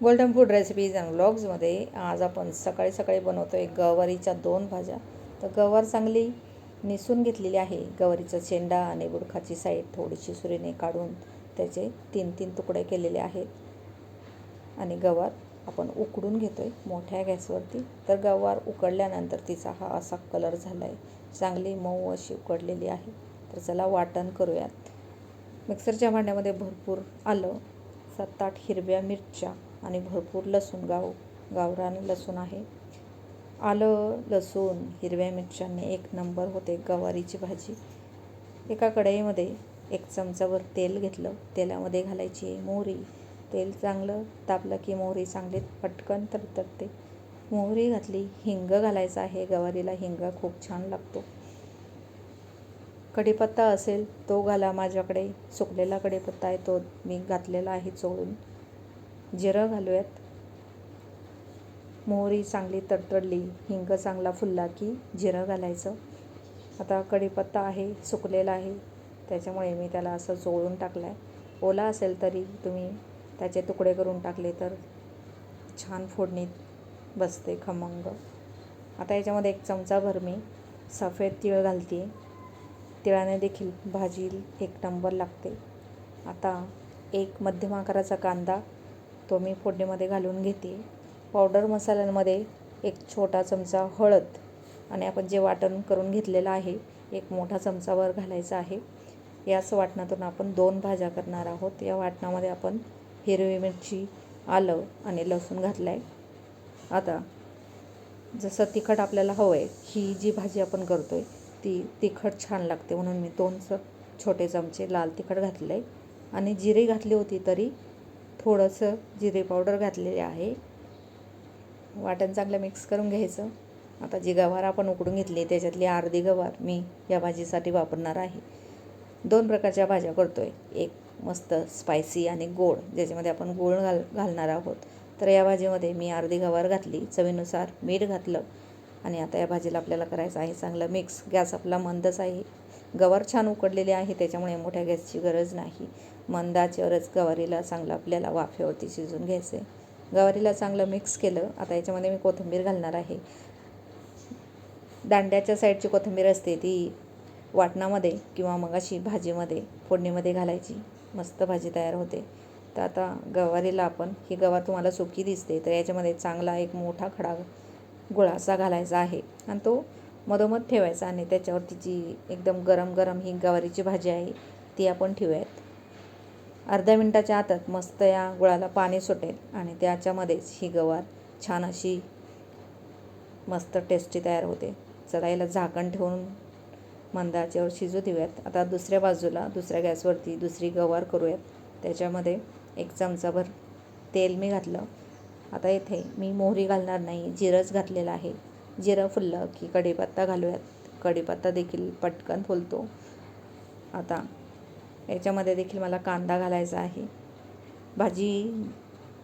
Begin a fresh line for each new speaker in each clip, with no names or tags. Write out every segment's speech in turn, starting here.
Golden food recipes and व्लॉग्समध्ये आज आपण सकाळी सकाळी बनवतो आहे गवारीच्या दोन भाज्या. तर गवार चांगली निसून घेतलेली आहे. गवारीचा शेंडा आणि बुडखाची साईड थोडीशी सुरीने काढून त्याचे तीन तीन तुकडे केलेले आहेत. आणि गवार आपण उकडून घेतो आहे मोठ्या गॅसवरती. तर गवार उकडल्यानंतर तिचा हा असा कलर झाला आहे चांगली मऊ अशी उकडलेली आहे. तर चला वाटण करूयात. मिक्सरच्या भांड्यामध्ये भरपूर आलं सात आठ हिरव्या मिरच्या. आणि भरपूर लसूण गाव गावरान लसूण आहे. आलं लसूण हिरव्या मिरच्यांनी एक नंबर होते गवारीची भाजी. एका कढईमध्ये एक चमचाभर तेल घेतलं. तेलामध्ये घालायची मोहरी. तेल चांगलं तापलं की मोहरी चांगली पटकन तरतरते मोहरी घातली हिंग घालायचं आहे. गवारीला हिंग खूप छान लागतो. कढीपत्ता असेल तो घाला. माझ्याकडे सुकलेला कढीपत्ता आहे तो मी घातलेला आहे चोळून. जिरं घालूयात. मोहरी चांगली तडतडली हिंग चांगला फुलला की जिरं घालायचं. आता कढीपत्ता आहे सुकलेला आहे त्याच्यामुळे मी त्याला असं चोळून टाकलं आहे ओला असेल तरी तुम्ही त्याचे तुकडे करून टाकले तर छान फोडणीत बसते खमंग. आता याच्यामध्ये एक चमचाभर मी सफेद तीळ घालते तिळाने देखील भाजी एक नंबर लागते. आता एक मध्यम आकाराचा कांदा तो मी फोडणीमध्ये घालून घेते. पावडर मसाल्यांमध्ये एक छोटा चमचा हळद आणि आपण जे वाटण करून घेतलेलं आहे एक मोठा चमचावर घालायचा आहे. याच वाटणातून आपण दोन भाज्या करणार आहोत. या वाटणामध्ये आपण हिरवी मिरची आलं आणि लसूण घातलं आहे आता जसं तिखट आपल्याला हवं आहे ही जी भाजी आपण करतो आहे ती तिखट छान लागते म्हणून मी दोन छोटे चमचे लाल तिखट घातलं आहे आणि जिरे घातली होती तरी थोडंसं जिरे पावडर घातलेले आहे. वाटण चांगलं मिक्स करून घ्यायचं. आता जी गवार आपण उकडून घेतली त्याच्यातली अर्धी गवार मी या भाजीसाठी वापरणार आहे. दोन प्रकारच्या भाज्या करतो आहे एक मस्त स्पायसी आणि गोड ज्याच्यामध्ये आपण गोळ घाल घालणार आहोत. तर या भाजीमध्ये मी अर्धी गवार घातली चवीनुसार मीठ घातलं आणि आता या भाजीला आपल्याला करायचं आहे चांगलं मिक्स गॅस आपला मंदच आहे. गवार छान उकडलेली आहे त्याच्यामुळे मोठ्या गॅसची गरज नाही. मंदाच्यावरच गवारीला चांगलं आपल्याला वाफेवरती शिजून घ्यायचं. आहे गवारीला चांगलं मिक्स केलं. आता याच्यामध्ये मी कोथिंबीर घालणार आहे. दांड्याच्या साईडची कोथिंबीर असते ती वाटणामध्ये किंवा मग अशी भाजीमध्ये फोडणीमध्ये घालायची. मस्त भाजी तयार होते. तर आता गवारीला आपण ही गवार तुम्हाला सुकी दिसते तर याच्यामध्ये चांगला एक मोठा खडा गुळासा घालायचा आहे. आणि तो मधोमध ठेवायचा आणि त्याच्यावरती जी एकदम गरम गरम ही गवारीची भाजी आहे ती आपण ठेवूयात. अर्ध्या मिनटाच्या आतच मस्त या गुळाला पाणी सुटेल आणि त्याच्यामध्येच ही गवार छान अशी मस्त टेस्टी तयार होते. चला याला झाकण ठेवून मंदाच्यावर शिजू देऊयात. आता दुसऱ्या बाजूला दुसऱ्या गॅसवरती दुसरी गवार करूयात. त्याच्यामध्ये एक चमचाभर तेल मी घातलं. आता इथे मी मोहरी घालणार नाही जिरंच घातलेलं आहे. जिरं फुललं की कढीपत्ता घालूयात. कढीपत्ता देखील पटकन फुलतो. आता याच्यामध्ये देखील मला कांदा घालायचा आहे. भाजी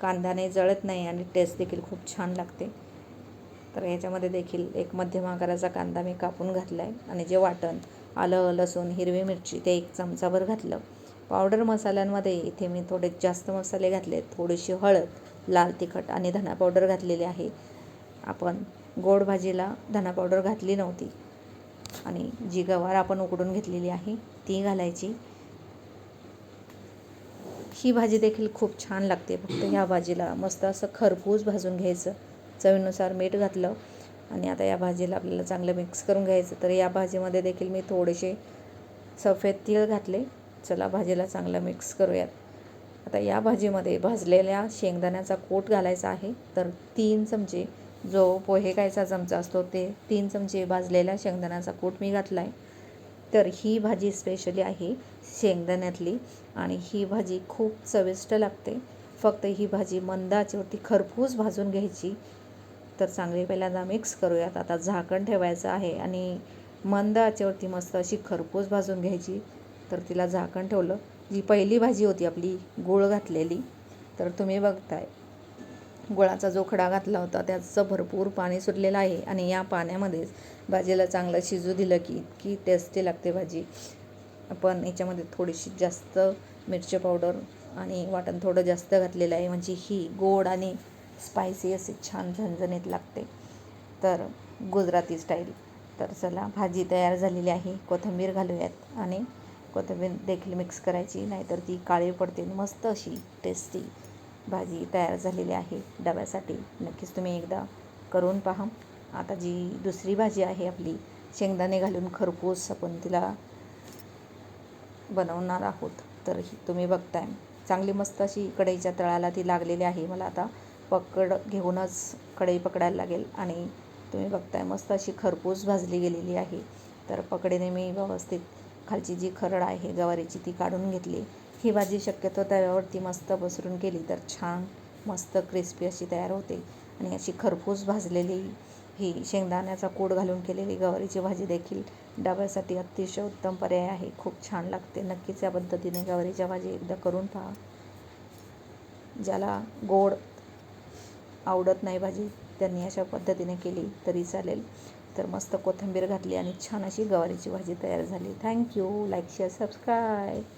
कांद्याने जळत नाही आणि टेस्ट देखील खूप छान लागते. तर याच्यामध्ये देखील एक मध्यम आकाराचा कांदा मी कापून घातला आहे आणि जे वाटण आलं लसूण हिरवी मिरची ते एक चमचाभर घातलं. पावडर मसाल्यांमध्ये इथे मी थोडे जास्त मसाले घातले. थोडीशी हळद लाल तिखट आणि धना पावडर घातलेली आहे. आपण गोड भाजीला धना पावडर घातली नव्हती आणि जी गवार आपण उकडून घेतलेली आहे ती घालायची. ही भाजी देखील खूप छान लागते. फक्त ह्या भाजीला मस्त असं खरपूस भाजून घ्यायचं. चवीनुसार मीठ घातलं आणि आता या भाजीला आपल्याला चांगलं मिक्स करून घ्यायचं. तर या भाजीमध्ये देखील मी थोडेसे सफेद तीळ घातले. चला भाजीला चांगलं मिक्स करूयात. आता या भाजीमध्ये भाजलेल्या शेंगदाण्याचा कोट घालायचा आहे. तर तीन चमचे जो पोहे खायचा चमचा असतो ते तीन चमचे भाजलेल्या शेंगदाण्याचा कोट मी घातला आहे तर ही भाजी स्पेशली आहे शेंगदाण्यातली आणि ही भाजी खूप चविष्ट लागते. फक्त ही भाजी मंद आचेवरती खरपूस भाजून घ्यायची. तर चांगली पहिल्यांदा मिक्स करूयात. आता झाकण ठेवायचं आहे आणि मंद आचेवरती मस्त अशी खरपूस भाजून घ्यायची. तर तिला झाकण ठेवलं. जी पहिली भाजी होती आपली गूळ घातलेली. तर तुम्ही बघताय. गुळाचा जो खडा घातला होता त्याचं भरपूर पाणी सुटलेलं आहे. आणि या पाण्यामध्येच भाजीला चांगलं शिजू दिलं की इतकी टेस्टी लागते भाजी. पण याच्यामध्ये थोडीशी जास्त मिरची पावडर आणि वाटण थोडं जास्त घातलेलं आहे. म्हणजे ही गोड आणि स्पायसी असे छान झणझणीत लागते. तर गुजराती स्टाईल तर चला भाजी तयार झालेली आहे. कोथिंबीर घालूयात आणि कोथिंबीर देखील मिक्स करायची. नाहीतर ती काळी पडते मस्त अशी टेस्टी भाजी तयार झालेली आहे डब्यासाठी. नक्कीच तुम्ही एकदा करून पहा. आता जी दुसरी भाजी आहे आपली शेंगदाणे घालून खरपूस आपण तिला बनवणार आहोत. तर ही तुम्ही बघताय. चांगली मस्त अशी कढईच्या तळाला ती लागलेली आहे. मला आता पकड घेऊनच कढई पकडायला लागेल. आणि तुम्ही बघताय मस्त अशी खरपूस भाजली गेलेली आहे. तर पकडीने मी व्यवस्थित खालची जी खरड आहे गवारीची ती काढून घेतली. ही भाजी शक्यतो तव्यावरती मस्त पसरून केली तर छान मस्त क्रिस्पी अशी तयार होते. आणि अशी खरपूस भाजलेली ही शेंगदाण्याचा कूड घालून केलेली गवारीची भाजी देखील डब्यासाठी अतिशय उत्तम पर्याय आहे. खूप छान लागते. नक्कीच या पद्धतीने गवारीच्या भाजी एकदा करून पहा. ज्याला गोड आवडत नाही भाजी त्यांनी अशा पद्धतीने केली तरी चालेल. तर मस्त कोथिंबीर घातली आणि छान अशी गवारीची भाजी तयार झाली. Thank you. Like share subscribe.